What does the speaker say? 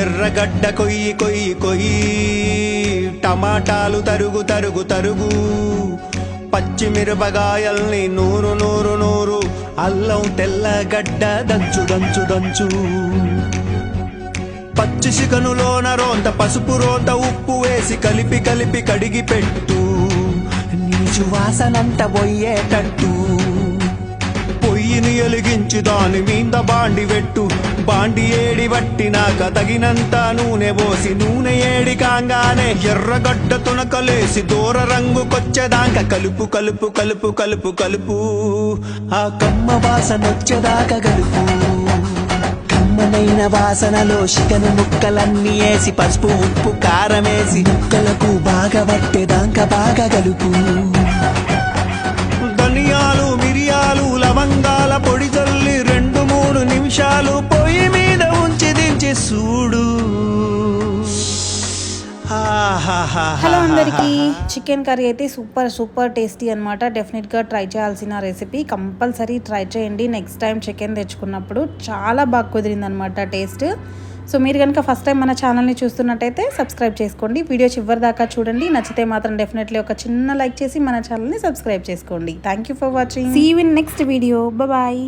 ఎర్రగడ్డ కొయ్యి కొయ్యి కొయ్యి టమాటాలు తరుగు తరుగు తరుగు పచ్చిమిరపకాయల్ని నూరు నూరు నూరు అల్లం తెల్లగడ్డ దంచు దంచు దంచు. పచ్చి చికనులోన రోంత పసుపు రోంత ఉప్పు వేసి కలిపి కలిపి కడిగి పెట్టు. నీచు వాసనంత పోయేటట్టు. పొయ్యిని ఎలిగించి దాని మీద బాండి పెట్టు. బాండి ఏడి పట్టినాక తగినంత నూనె పోసి నూనె ఏడి కాంగానే ఎర్రగడ్డ తునకలేసి దూర రంగుకొచ్చేదాకా కలుపు కలుపు కలుపు కలుపు కలుపు. ఆ కమ్మ వాసనొచ్చేదాకా కలుపు కమ్మనైన వాసనలో చికెన్ ముక్కలన్నీ వేసి పసుపు ఉప్పు కారం వేసి ముక్కలకు బాగా పట్టేదాక బాగా కలుపు ధనియాలు మిరియాలు లవంగాల పొడి చల్లి రెండు మూడు నిమిషాలు ఆహాహాహా. హలో అందరికీ. చికెన్ కర్రీ అయితే సూపర్ సూపర్ టేస్టీ అనమాట డెఫినెట్గా ట్రై చేయాల్సిన రెసిపీ కంపల్సరీ ట్రై చేయండి. నెక్స్ట్ టైం చికెన్ తెచ్చుకున్నప్పుడు చాలా బాగా కుదిరింది అనమాట టేస్ట్ సో మీరు కనుక ఫస్ట్ టైం మన ఛానల్ని చూస్తున్నట్టయితే సబ్స్క్రైబ్ చేసుకోండి. వీడియో చివరి దాకా చూడండి. నచ్చితే మాత్రం డెఫినెట్లీ ఒక చిన్న లైక్ చేసి మన ఛానల్ని సబ్స్క్రైబ్ చేసుకోండి. Thank you for watching see in next video bye